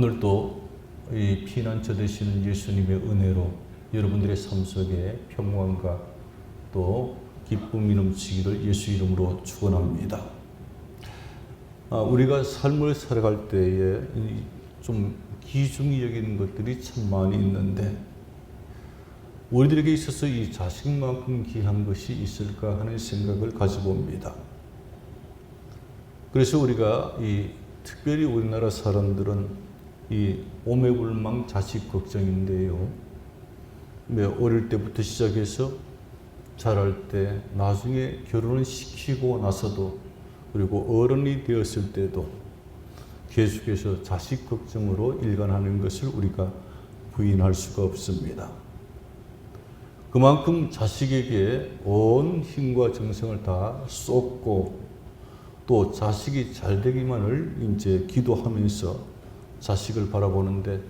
오늘도 이 피난처 되시는 예수님의 은혜로 여러분들의 삶 속에 평강과 또 기쁨이 넘치기를 예수 이름으로 축원합니다. 아, 우리가 삶을 살아갈 때에 이좀 기중히 여기는 것들이 참 많이 있는데 우리들에게 있어서 이 자식만큼 귀한 것이 있을까 하는 생각을 가져봅니다. 그래서 우리가 이 특별히 우리나라 사람들은 이 오매불망 자식 걱정인데요. 네, 어릴 때부터 시작해서 자랄 때 나중에 결혼을 시키고 나서도 그리고 어른이 되었을 때도 계속해서 자식 걱정으로 일관하는 것을 우리가 부인할 수가 없습니다. 그만큼 자식에게 온 힘과 정성을 다 쏟고 또 자식이 잘 되기만을 이제 기도하면서 자식을 바라보는데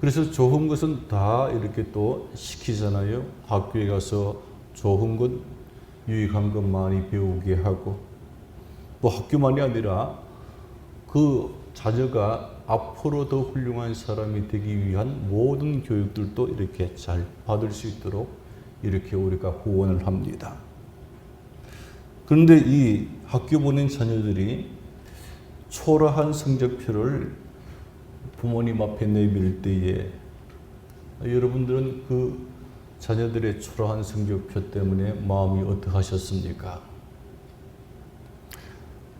그래서 좋은 것은 다 이렇게 또 시키잖아요. 학교에 가서 좋은 것, 유익한 것 많이 배우게 하고 또 학교만이 아니라 그 자녀가 앞으로 더 훌륭한 사람이 되기 위한 모든 교육들도 이렇게 잘 받을 수 있도록 이렇게 우리가 후원을 합니다. 그런데 이 학교 보낸 자녀들이 초라한 성적표를 부모님 앞에 내밀 때에 여러분들은 그 자녀들의 초라한 성적표 때문에 마음이 어떠하셨습니까?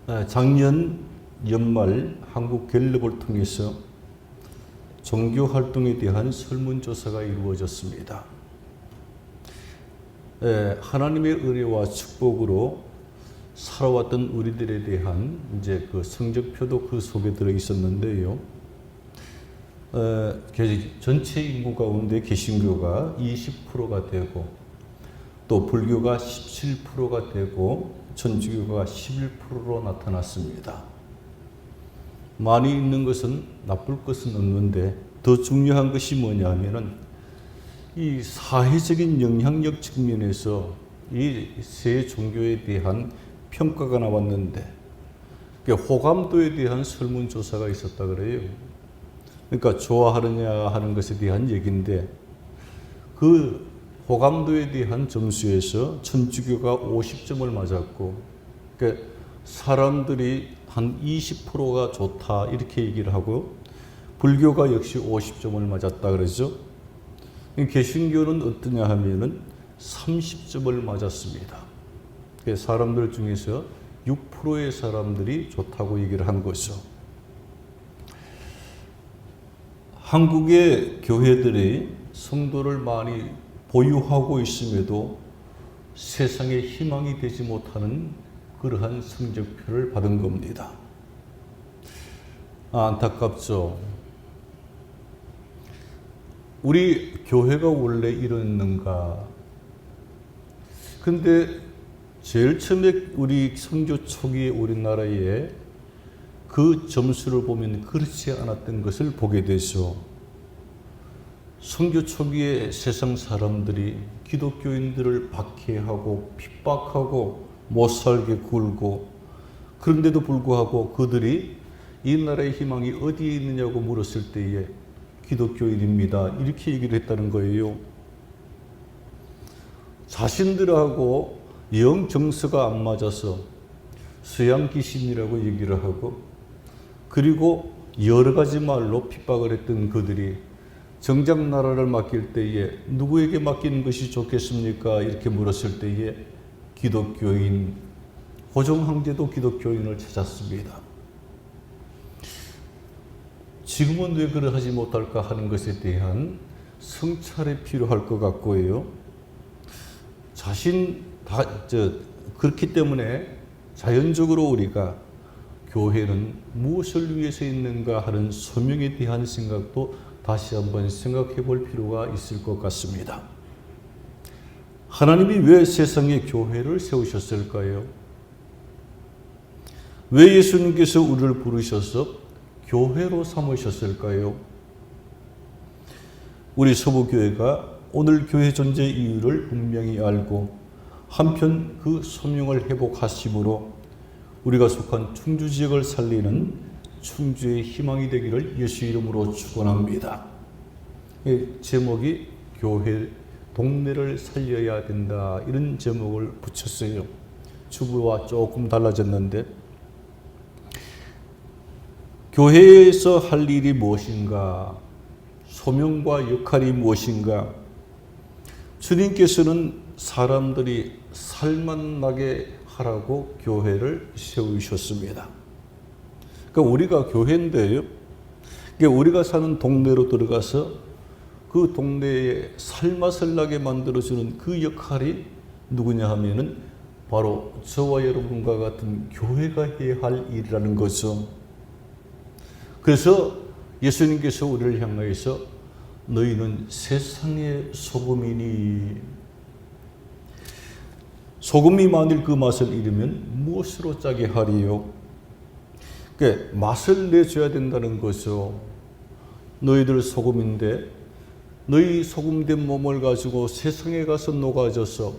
아, 작년 연말 한국 갤럽을 통해서 종교 활동에 대한 설문조사가 이루어졌습니다. 하나님의 은혜와 축복으로 살아왔던 우리들에 대한 이제 그 성적표도 그 속에 들어 있었는데요. 전체 인구 가운데 개신교가 20%가 되고 또 불교가 17%가 되고 천주교가 11%로 나타났습니다. 많이 있는 것은 나쁠 것은 없는데 더 중요한 것이 뭐냐 하면은 이 사회적인 영향력 측면에서 이 세 종교에 대한 평가가 나왔는데 호감도에 대한 설문조사가 있었다 그래요. 그러니까 좋아하느냐 하는 것에 대한 얘기인데 그 호감도에 대한 점수에서 천주교가 50점을 맞았고 그러니까 사람들이 한 20%가 좋다 이렇게 얘기를 하고 불교가 역시 50점을 맞았다 그러죠. 개신교는 어떠냐 하면은 30점을 맞았습니다. 사람들 중에서 6%의 사람들이 좋다고 얘기를 한 거죠. 한국의 교회들이 성도를 많이 보유하고 있음에도 세상에 희망이 되지 못하는 그러한 성적표를 받은 겁니다. 아, 안타깝죠. 우리 교회가 원래 이랬는가? 근데 제일 처음에 우리 선교 초기에 우리나라에 그 점수를 보면 그렇지 않았던 것을 보게 되죠. 선교 초기에 세상 사람들이 기독교인들을 박해하고 핍박하고 못 살게 굴고 그런데도 불구하고 그들이 이 나라의 희망이 어디에 있느냐고 물었을 때에 기독교인입니다. 이렇게 얘기를 했다는 거예요. 자신들하고 영 정서가 안 맞아서 수양 귀신이라고 얘기를 하고 그리고 여러 가지 말로 핍박을 했던 그들이 정작 나라를 맡길 때에 누구에게 맡기는 것이 좋겠습니까? 이렇게 물었을 때에 기독교인 호종 황제도 기독교인을 찾았습니다. 지금은 왜 그러하지 못할까 하는 것에 대한 성찰이 필요할 것 같고요. 자신 다, 저, 그렇기 때문에 자연적으로 우리가 교회는 무엇을 위해서 있는가 하는 소명에 대한 생각도 다시 한번 생각해 볼 필요가 있을 것 같습니다. 하나님이 왜 세상에 교회를 세우셨을까요? 왜 예수님께서 우리를 부르셔서 교회로 삼으셨을까요? 우리 서부교회가 오늘 교회 존재 이유를 분명히 알고 한편 그 소명을 회복하심으로 우리가 속한 충주 지역을 살리는 충주의 희망이 되기를 예수 이름으로 축원합니다. 이 제목이 교회 동네를 살려야 된다 이런 제목을 붙였어요. 주부와 조금 달라졌는데 교회에서 할 일이 무엇인가? 소명과 역할이 무엇인가? 주님께서는 사람들이 살만나게 하라고 교회를 세우셨습니다. 그러니까 우리가 교회인데요. 그러니까 우리가 사는 동네로 들어가서 그 동네에 살맛을 나게 만들어주는 그 역할이 누구냐 하면은 바로 저와 여러분과 같은 교회가 해야 할 일이라는 거죠. 그래서 예수님께서 우리를 향하여서 너희는 세상의 소금이니 소금이 만일 그 맛을 잃으면 무엇으로 짜게 하리요? 그 맛을 내줘야 된다는 거죠. 너희들 소금인데 너희 소금된 몸을 가지고 세상에 가서 녹아져서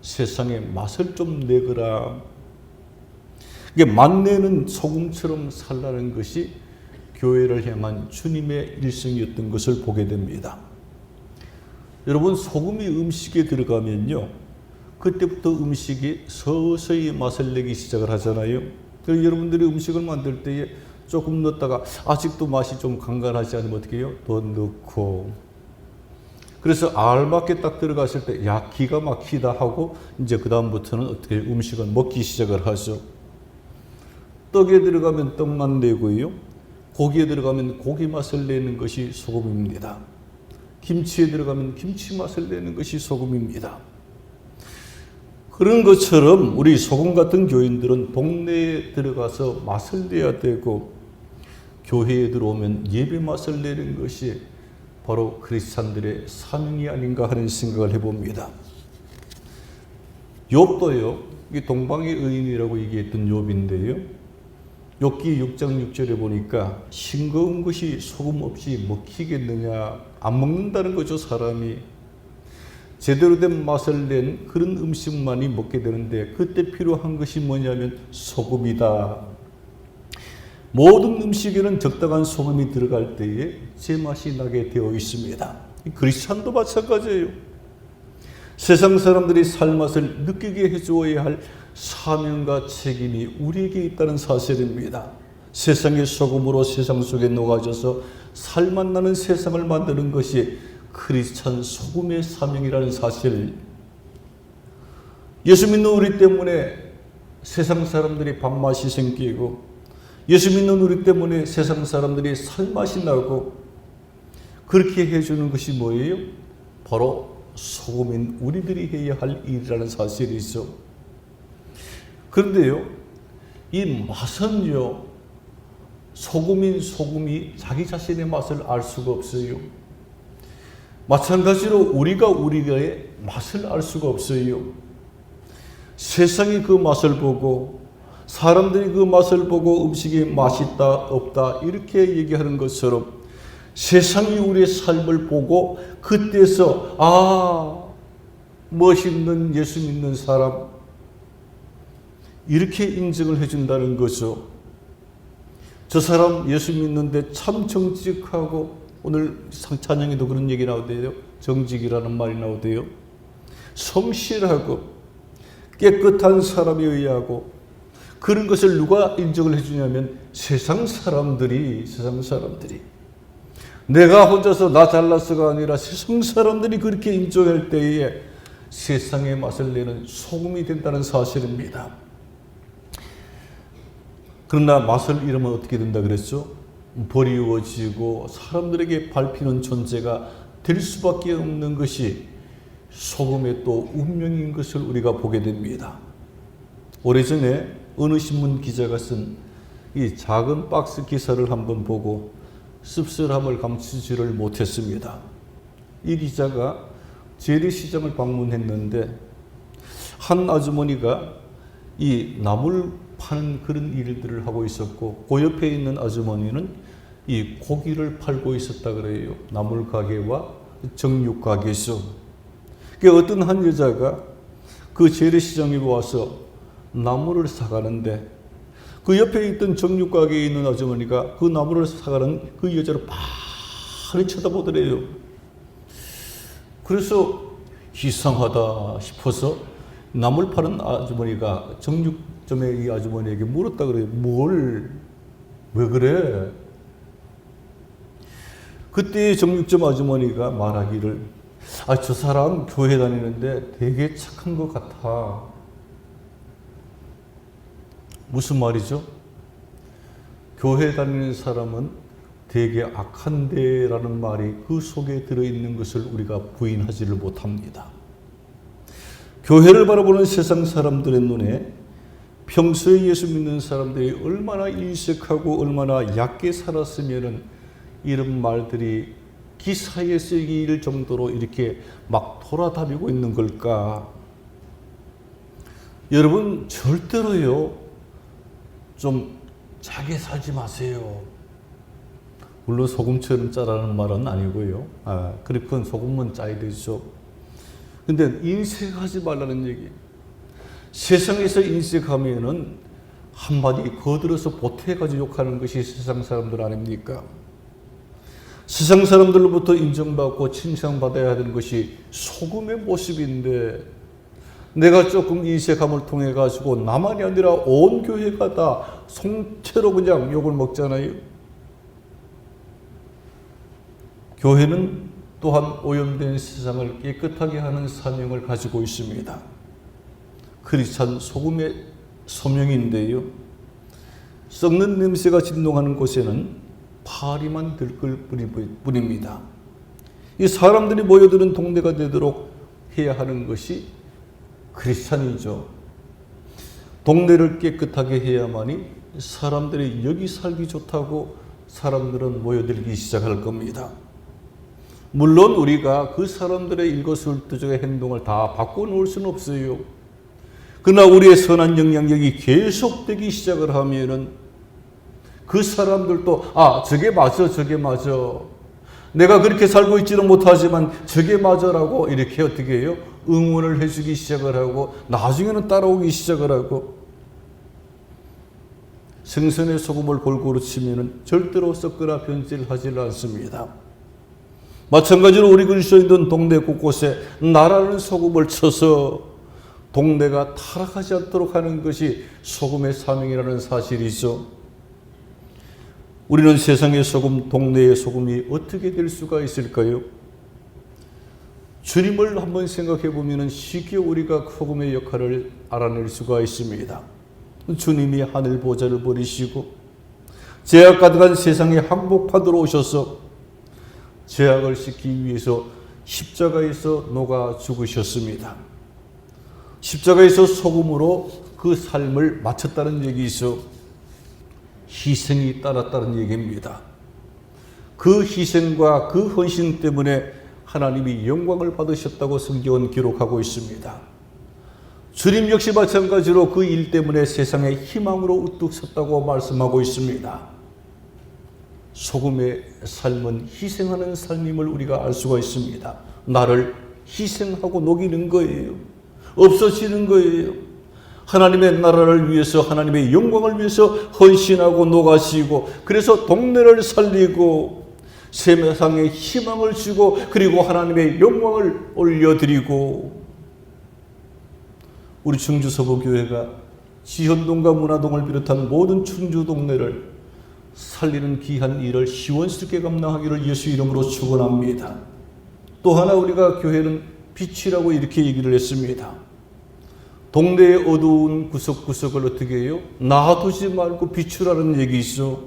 세상에 맛을 좀 내거라. 이게 맛내는 소금처럼 살라는 것이 교회를 향한 주님의 일성이었던 것을 보게 됩니다. 여러분 소금이 음식에 들어가면요. 그때부터 음식이 서서히 맛을 내기 시작을 하잖아요. 그래서 여러분들이 음식을 만들 때에 조금 넣었다가 아직도 맛이 좀 간간하지 않으면 어떻게 해요? 더 넣고. 그래서 알맞게 딱 들어갔을 때, 야, 기가 막히다 하고, 이제 그다음부터는 어떻게 음식을 먹기 시작을 하죠. 떡에 들어가면 떡만 내고요. 고기에 들어가면 고기 맛을 내는 것이 소금입니다. 김치에 들어가면 김치 맛을 내는 것이 소금입니다. 그런 것처럼 우리 소금 같은 교인들은 동네에 들어가서 맛을 내야 되고 교회에 들어오면 예배 맛을 내는 것이 바로 크리스찬들의 사명이 아닌가 하는 생각을 해봅니다. 욥도요. 이 동방의 의인이라고 얘기했던 욥인데요. 욥기 6장 6절에 보니까 싱거운 것이 소금 없이 먹히겠느냐 안 먹는다는 거죠 사람이 제대로 된 맛을 낸 그런 음식만이 먹게 되는데 그때 필요한 것이 뭐냐면 소금이다. 모든 음식에는 적당한 소금이 들어갈 때에 제맛이 나게 되어 있습니다. 크리스찬도 마찬가지예요. 세상 사람들이 살맛을 느끼게 해주어야 할 사명과 책임이 우리에게 있다는 사실입니다. 세상의 소금으로 세상 속에 녹아져서 살맛 나는 세상을 만드는 것이 크리스찬 소금의 사명이라는 사실. 예수 믿는 우리 때문에 세상 사람들이 밥맛이 생기고 예수 믿는 우리 때문에 세상 사람들이 살맛이 나고 그렇게 해주는 것이 뭐예요? 바로 소금인 우리들이 해야 할 일이라는 사실이죠. 그런데요, 이 맛은요, 소금인 소금이 자기 자신의 맛을 알 수가 없어요. 마찬가지로 우리가 우리의 맛을 알 수가 없어요. 세상이 그 맛을 보고 사람들이 그 맛을 보고 음식이 맛있다 없다 이렇게 얘기하는 것처럼 세상이 우리의 삶을 보고 그때서 아 멋있는 예수 믿는 사람 이렇게 인정을 해준다는 거죠. 저 사람 예수 믿는데 참 정직하고 오늘 상찬영에도 그런 얘기 나오대요. 정직이라는 말이 나오대요. 성실하고 깨끗한 사람에 의하고 그런 것을 누가 인정을 해주냐면 세상 사람들이 세상 사람들이 내가 혼자서 나 잘났어가 아니라 세상 사람들이 그렇게 인정할 때에 세상의 맛을 내는 소금이 된다는 사실입니다. 그러나 맛을 잃으면 어떻게 된다 그랬죠? 버리워지고 사람들에게 밟히는 존재가 될 수밖에 없는 것이 소금의 또 운명인 것을 우리가 보게 됩니다. 오래전에 어느 신문 기자가 쓴 이 작은 박스 기사를 한번 보고 씁쓸함을 감추지를 못했습니다. 이 기자가 재래시장을 방문했는데 한 아주머니가 이 나물 파는 그런 일들을 하고 있었고 그 옆에 있는 아주머니는 이 고기를 팔고 있었다 그래요. 나물 가게와 정육 가게에서. 그 어떤 한 여자가 그 재래시장에 와서 나물을 사가는데 그 옆에 있던 정육 가게에 있는 아주머니가 그 나무를 사가는 그 여자를 바로 쳐다보더래요. 그래서 이상하다 싶어서 나물 파는 아주머니가 정육점의 이 아주머니에게 물었다 그래요. 뭘? 왜 그래? 그때 정육점 아주머니가 말하기를 아, 저 사람 교회 다니는데 되게 착한 것 같아. 무슨 말이죠? 교회 다니는 사람은 되게 악한데라는 말이 그 속에 들어있는 것을 우리가 부인하지를 못합니다. 교회를 바라보는 세상 사람들의 눈에 평소에 예수 믿는 사람들이 얼마나 인색하고 얼마나 얕게 살았으면은 이런 말들이 기사에 쓰일 정도로 이렇게 막 돌아다니고 있는 걸까? 여러분 절대로요 좀 짜게 살지 마세요. 물론 소금처럼 짜라는 말은 아니고요. 아, 그렇건 소금은 짜야 되죠. 근데 인색하지 말라는 얘기. 세상에서 인색하면은 한마디 거들어서 보태가지고 욕하는 것이 세상 사람들 아닙니까? 세상 사람들로부터 인정받고 칭찬받아야 하는 것이 소금의 모습인데 내가 조금 인색함을 통해 가지고 나만이 아니라 온 교회가 다 송채로 그냥 욕을 먹잖아요. 교회는 또한 오염된 세상을 깨끗하게 하는 사명을 가지고 있습니다. 크리스찬 소금의 소명인데요. 썩는 냄새가 진동하는 곳에는 파리만 들끓 뿐입니다. 이 사람들이 모여드는 동네가 되도록 해야 하는 것이 크리스찬이죠. 동네를 깨끗하게 해야만이 사람들이 여기 살기 좋다고 사람들은 모여들기 시작할 겁니다. 물론 우리가 그 사람들의 일거수일투족의 행동을 다 바꿔놓을 수는 없어요. 그러나 우리의 선한 영향력이 계속되기 시작을 하면은 그 사람들도 아 저게 맞아 저게 맞아 내가 그렇게 살고 있지는 못하지만 저게 맞아라고 이렇게 어떻게 해요 응원을 해주기 시작을 하고 나중에는 따라오기 시작을 하고 생선의 소금을 골고루 치면은 절대로 썩거나 변질하지 않습니다. 마찬가지로 우리 그리스도인들은 동네 곳곳에 나라는 소금을 쳐서 동네가 타락하지 않도록 하는 것이 소금의 사명이라는 사실이죠. 우리는 세상의 소금, 동네의 소금이 어떻게 될 수가 있을까요? 주님을 한번 생각해 보면 쉽게 우리가 소금의 역할을 알아낼 수가 있습니다. 주님이 하늘 보좌를 버리시고 죄악 가득한 세상에 항복받으러 오셔서 죄악을 씻기 위해서 십자가에서 녹아 죽으셨습니다. 십자가에서 소금으로 그 삶을 마쳤다는 얘기이죠. 희생이 따랐다는 얘기입니다. 그 희생과 그 헌신 때문에 하나님이 영광을 받으셨다고 성경은 기록하고 있습니다. 주님 역시 마찬가지로 그 일 때문에 세상의 희망으로 우뚝 섰다고 말씀하고 있습니다. 소금의 삶은 희생하는 삶임을 우리가 알 수가 있습니다. 나를 희생하고 녹이는 거예요. 없어지는 거예요. 하나님의 나라를 위해서 하나님의 영광을 위해서 헌신하고 녹아시고 그래서 동네를 살리고 세상에 희망을 주고 그리고 하나님의 영광을 올려드리고 우리 충주 서부교회가 지현동과 문화동을 비롯한 모든 충주 동네를 살리는 귀한 일을 시원스럽게 감당하기를 예수 이름으로 축원합니다. 또 하나 우리가 교회는 빛이라고 이렇게 얘기를 했습니다. 동네의 어두운 구석구석을 어떻게 해요? 놔두지 말고 비추라는 얘기 있어.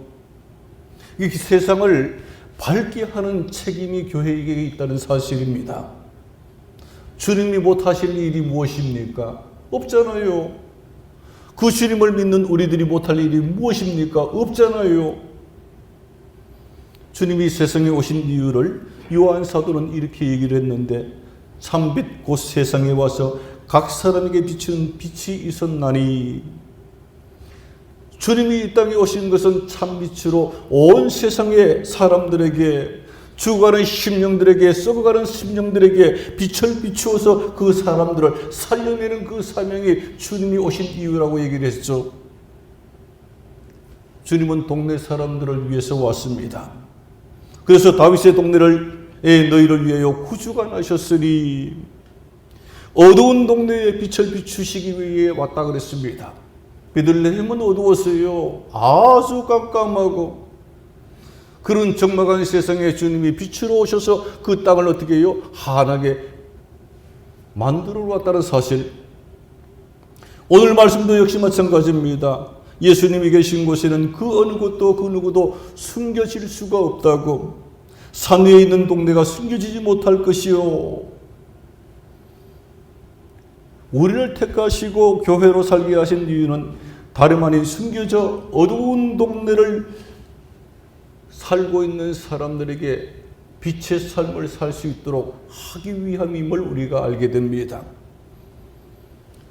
이 세상을 밝게 하는 책임이 교회에게 있다는 사실입니다. 주님이 못하실 일이 무엇입니까? 없잖아요. 그 주님을 믿는 우리들이 못할 일이 무엇입니까? 없잖아요. 주님이 세상에 오신 이유를 요한 사도는 이렇게 얘기를 했는데 참빛 곧 세상에 와서 각 사람에게 비추는 빛이 있었나니 주님이 이 땅에 오신 것은 참빛으로 온 세상의 사람들에게 죽어가는 심령들에게 썩어가는 심령들에게 빛을 비추어서 그 사람들을 살려내는 그 사명이 주님이 오신 이유라고 얘기를 했죠. 주님은 동네 사람들을 위해서 왔습니다. 그래서 다윗의 동네를 예, 너희를 위하여 구주가 나셨으니 어두운 동네에 빛을 비추시기 위해 왔다 그랬습니다. 베들레헴은 어두웠어요. 아주 깜깜하고 그런 적막한 세상에 주님이 빛으로 오셔서 그 땅을 어떻게 해요? 환하게 만들어 왔다는 사실. 오늘 말씀도 역시 마찬가지입니다. 예수님이 계신 곳에는 그 어느 곳도 그 누구도 숨겨질 수가 없다고. 산 위에 있는 동네가 숨겨지지 못할 것이요. 우리를 택하시고 교회로 살게 하신 이유는 다름 아닌 숨겨져 어두운 동네를 살고 있는 사람들에게 빛의 삶을 살 수 있도록 하기 위함임을 우리가 알게 됩니다.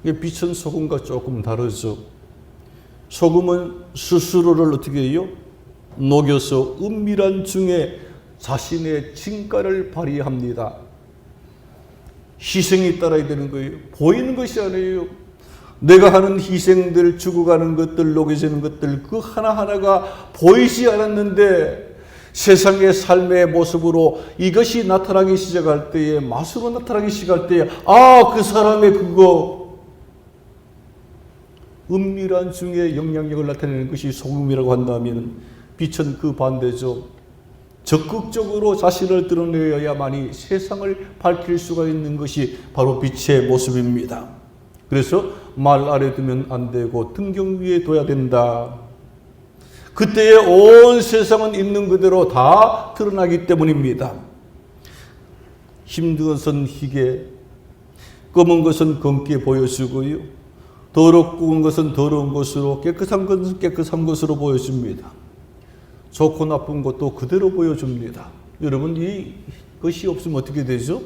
빛은 소금과 조금 다르죠. 소금은 스스로를 어떻게 해요? 녹여서 은밀한 중에 자신의 진가를 발휘합니다. 희생이 따라야 되는 거예요. 보이는 것이 아니에요. 내가 하는 희생들, 죽어가는 것들, 녹여지는 것들, 그 하나하나가 보이지 않았는데 세상의 삶의 모습으로 이것이 나타나기 시작할 때에, 맛으로 나타나기 시작할 때에, 아, 그 사람의 그거, 은밀한 중에 영향력을 나타내는 것이 소금이라고 한다면 빛은 그 반대죠. 적극적으로 자신을 드러내야만이 세상을 밝힐 수가 있는 것이 바로 빛의 모습입니다. 그래서 말 아래 두면 안 되고 등경 위에 둬야 된다. 그때의 온 세상은 있는 그대로 다 드러나기 때문입니다. 힘든 것은 희게, 검은 것은 검게 보여주고요. 더럽고 것은 더러운 것으로, 깨끗한 것은 깨끗한 것으로 보여줍니다. 좋고 나쁜 것도 그대로 보여줍니다. 여러분, 이 것이 없으면 어떻게 되죠?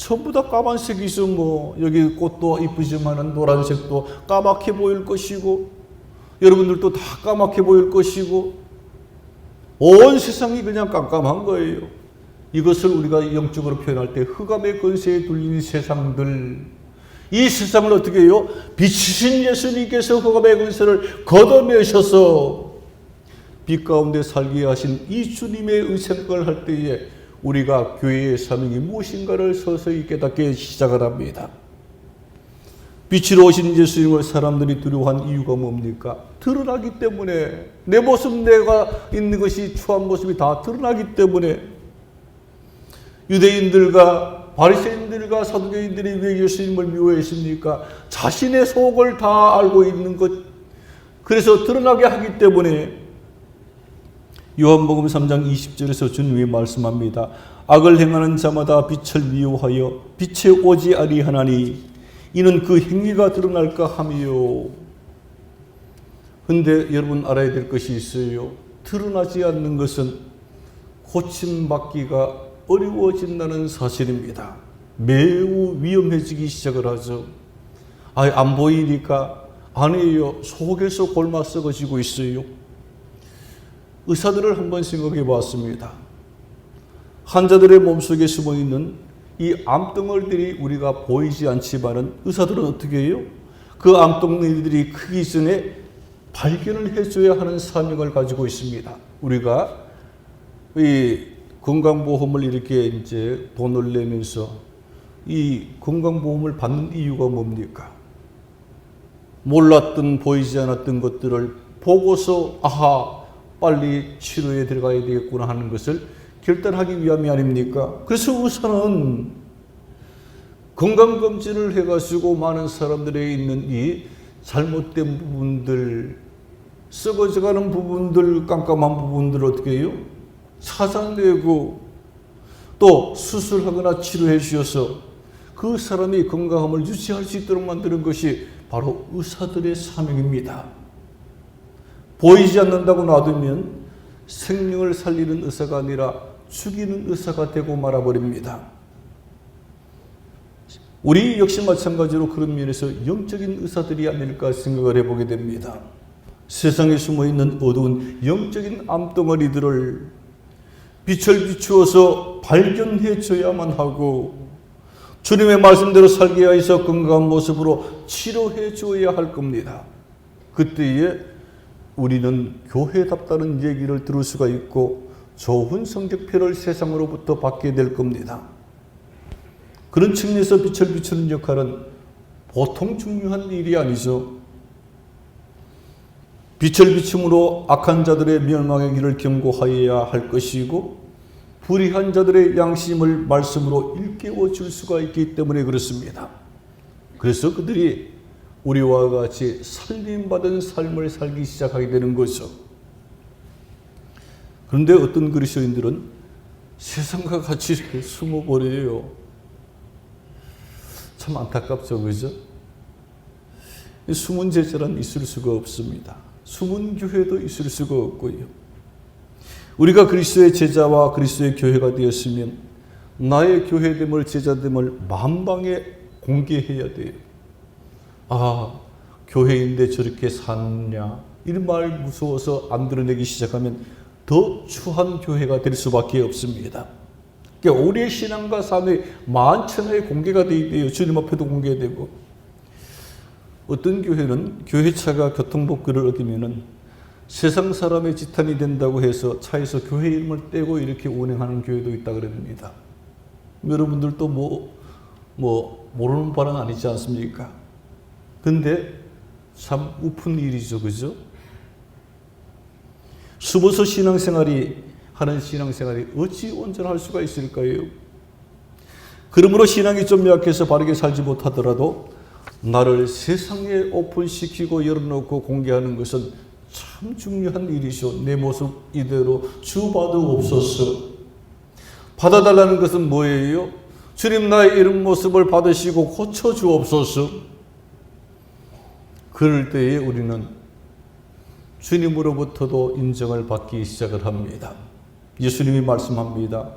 전부 다 까만색이죠. 뭐 여기 꽃도 이쁘지만은 노란색도 까맣게 보일 것이고 여러분들도 다 까맣게 보일 것이고 온 세상이 그냥 깜깜한 거예요. 이것을 우리가 영적으로 표현할 때 흑암의 권세에 둘린 세상들 이 세상을 어떻게 해요? 비치신 예수님께서 흑암의 권세를 걷어내셔서 빛 가운데 살게 하신 이 주님의 의생각을 할 때에 우리가 교회의 사명이 무엇인가를 서서히 깨닫게 시작을 합니다. 빛으로 오신 예수님을 사람들이 두려워한 이유가 뭡니까? 드러나기 때문에 내 모습 내가 있는 것이 추한 모습이 다 드러나기 때문에 유대인들과 바리새인들과 사두개인들이 왜 예수님을 미워했습니까? 자신의 속을 다 알고 있는 것 그래서 드러나게 하기 때문에 요한복음 3장 20절에서 주님이 말씀합니다. 악을 행하는 자마다 빛을 미워하여 빛에 오지 아니하나니 이는 그 행위가 드러날까 함이요. 근데 여러분 알아야 될 것이 있어요. 드러나지 않는 것은 고침받기가 어려워진다는 사실입니다. 매우 위험해지기 시작을 하죠. 아, 안 보이니까 아니에요. 속에서 골마 썩어지고 있어요. 의사들을 한번 생각해 봤습니다. 환자들의 몸속에 숨어 있는 이 암덩어리들이 우리가 보이지 않지만은 의사들은 어떻게 해요? 그 암덩어리들이 크기 전에 발견을 해줘야 하는 사명을 가지고 있습니다. 우리가 이 건강보험을 이렇게 이제 돈을 내면서 이 건강보험을 받는 이유가 뭡니까? 몰랐던 보이지 않았던 것들을 보고서 아하 빨리 치료에 들어가야 되겠구나 하는 것을 결단하기 위함이 아닙니까? 그래서 우선은 건강검진을 해가지고 많은 사람들에 있는 이 잘못된 부분들, 썩어져가는 부분들, 깜깜한 부분들을 어떻게 해요? 찾아내고 또 수술하거나 치료해 주셔서 그 사람이 건강함을 유지할 수 있도록 만드는 것이 바로 의사들의 사명입니다. 보이지 않는다고 놔두면 생명을 살리는 의사가 아니라 죽이는 의사가 되고 말아버립니다. 우리 역시 마찬가지로 그런 면에서 영적인 의사들이 아닐까 생각을 해보게 됩니다. 세상에 숨어 있는 어두운 영적인 암덩어리들을 빛을 비추어서 발견해 줘야만 하고 주님의 말씀대로 살게 하여서 건강한 모습으로 치료해 줘야 할 겁니다. 그때에 우리는 교회답다는 얘기를 들을 수가 있고 좋은 성적표를 세상으로부터 받게 될 겁니다. 그런 측면에서 빛을 비추는 역할은 보통 중요한 일이 아니죠. 빛을 비춤으로 악한 자들의 멸망의 길을 경고하여야 할 것이고 불의한 자들의 양심을 말씀으로 일깨워 줄 수가 있기 때문에 그렇습니다. 그래서 그들이 우리와 같이 살림받은 삶을 살기 시작하게 되는 거죠. 그런데 어떤 그리스도인들은 세상과 같이 숨어버려요. 참 안타깝죠, 그죠? 숨은 제자란 있을 수가 없습니다. 숨은 교회도 있을 수가 없고요. 우리가 그리스도의 제자와 그리스도의 교회가 되었으면 나의 교회됨을 제자됨을 만방에 공개해야 돼요. 아, 교회인데 저렇게 사느냐? 이런 말 무서워서 안 드러내기 시작하면 더 추한 교회가 될 수밖에 없습니다. 그러니까 우리의 신앙과 삶이 만천하에 공개가 되어야 돼요. 주님 앞에도 공개되고. 어떤 교회는 교회차가 교통법규를 어기면은 세상 사람의 지탄이 된다고 해서 차에서 교회 이름을 떼고 이렇게 운행하는 교회도 있다 그럽니다. 여러분들도 뭐, 뭐, 모르는 바는 아니지 않습니까? 근데 참 우픈 일이죠. 그죠? 숨어서 신앙생활이 하는 신앙생활이 어찌 온전할 수가 있을까요? 그러므로 신앙이 좀 약해서 바르게 살지 못하더라도 나를 세상에 오픈시키고 열어놓고 공개하는 것은 참 중요한 일이죠. 내 모습 이대로 주봐도 없었어. 받아달라는 것은 뭐예요? 주님 나의 이런 모습을 받으시고 고쳐 주옵소서. 그럴 때에 우리는 주님으로부터도 인정을 받기 시작을 합니다. 예수님이 말씀합니다.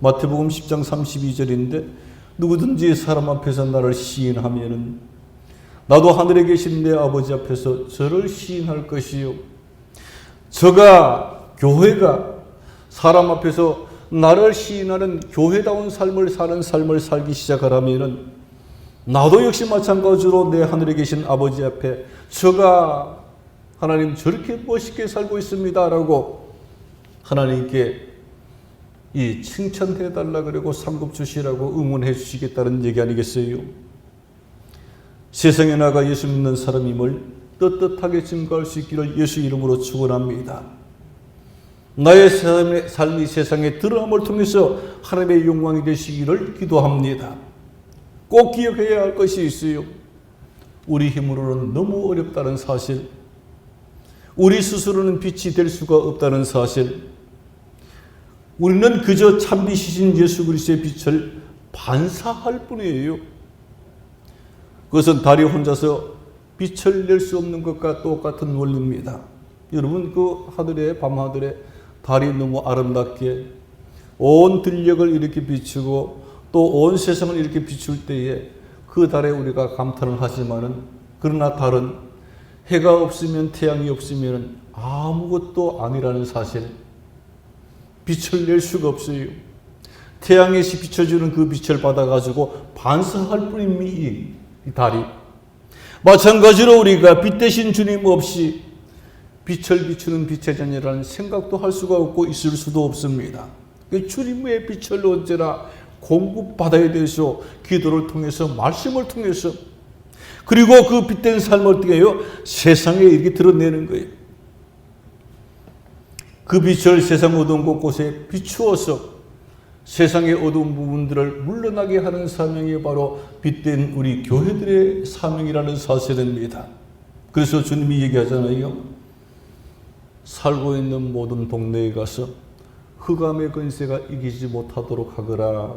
마태복음 10장 32절인데 누구든지 사람 앞에서 나를 시인하면은 나도 하늘에 계신 내 아버지 앞에서 저를 시인할 것이요. 저가 교회가 사람 앞에서 나를 시인하는 교회다운 삶을 사는 삶을 살기 시작하라면은 나도 역시 마찬가지로 내 하늘에 계신 아버지 앞에 저가 하나님 저렇게 멋있게 살고 있습니다라고 하나님께 이 칭찬해 달라 그러고 상급 주시라고 응원해 주시겠다는 얘기 아니겠어요? 세상에 나가 예수 믿는 사람임을 떳떳하게 증거할 수 있기를 예수 이름으로 축원합니다. 나의 삶의, 삶이 세상에 드러남을 통해서 하나님의 영광이 되시기를 기도합니다. 꼭 기억해야 할 것이 있어요. 우리 힘으로는 너무 어렵다는 사실, 우리 스스로는 빛이 될 수가 없다는 사실, 우리는 그저 참빛이신 예수 그리스도의 빛을 반사할 뿐이에요. 그것은 달이 혼자서 빛을 낼 수 없는 것과 똑같은 원리입니다. 여러분 그 하늘에 밤하늘에 달이 너무 아름답게 온 들녘을 이렇게 비추고 또 온 세상을 이렇게 비출 때에 그 달에 우리가 감탄을 하지만은 그러나 달은 해가 없으면 태양이 없으면 아무것도 아니라는 사실 빛을 낼 수가 없어요. 태양에 비춰주는 그 빛을 받아가지고 반사할 뿐입니다. 이 달이. 마찬가지로 우리가 빛 대신 주님 없이 빛을 비추는 빛의 자녀라는 생각도 할 수가 없고 있을 수도 없습니다. 그 주님의 빛을 언제나 공급받아야 되죠. 기도를 통해서, 말씀을 통해서. 그리고 그 빛된 삶을 어떻게 해요? 세상에 이렇게 드러내는 거예요. 그 빛을 세상 어두운 곳곳에 비추어서 세상의 어두운 부분들을 물러나게 하는 사명이 바로 빛된 우리 교회들의 사명이라는 사실입니다. 그래서 주님이 얘기하잖아요. 살고 있는 모든 동네에 가서 흑암의 권세가 이기지 못하도록 하거라.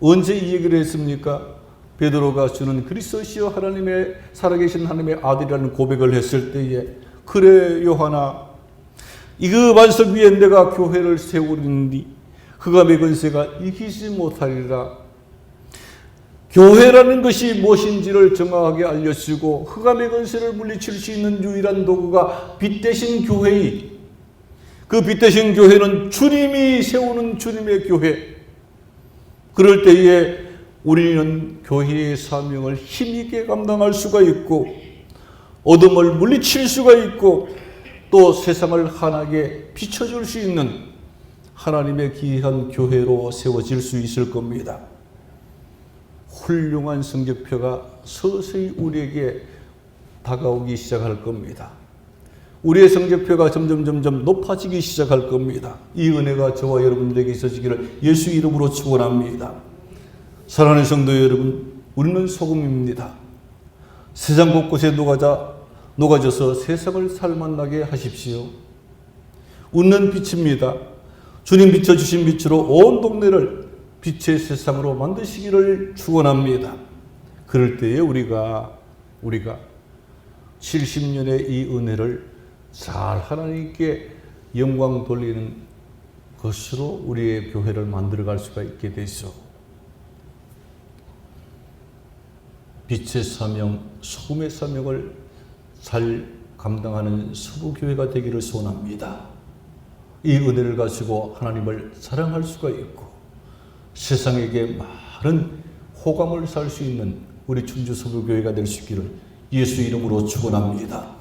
언제 이 얘기를 했습니까? 베드로가 주는 그리스도시여 하나님의 살아계신 하나님의 아들이라는 고백을 했을 때에 그래 요하나 이그 반석 위에 내가 교회를 세우리니 흑암의 권세가 이기지 못하리라. 교회라는 것이 무엇인지를 정확하게 알려주고 흑암의 권세를 물리칠 수 있는 유일한 도구가 빛 대신 교회이 그 빛 대신 교회는 주님이 세우는 주님의 교회. 그럴 때에 우리는 교회의 사명을 힘있게 감당할 수가 있고 어둠을 물리칠 수가 있고 또 세상을 환하게 비춰줄 수 있는 하나님의 귀한 교회로 세워질 수 있을 겁니다. 훌륭한 성적표가 서서히 우리에게 다가오기 시작할 겁니다. 우리의 성적표가 점점 점점 높아지기 시작할 겁니다. 이 은혜가 저와 여러분들에게 있어지기를 예수 이름으로 축원합니다. 사랑하는 성도 여러분, 우리는 소금입니다. 세상 곳곳에 녹아자 녹아져서 세상을 살만나게 하십시오. 웃는 빛입니다. 주님 비춰주신 빛으로 온 동네를 빛의 세상으로 만드시기를 축원합니다. 그럴 때에 우리가 우리가 70년의 이 은혜를 잘 하나님께 영광 돌리는 것으로 우리의 교회를 만들어 갈 수가 있게 되죠. 빛의 사명, 소금의 사명을 잘 감당하는 서부교회가 되기를 소원합니다. 이 은혜를 가지고 하나님을 사랑할 수가 있고 세상에게 많은 호감을 살 수 있는 우리 충주 서부교회가 될 수 있기를 예수 이름으로 축원합니다.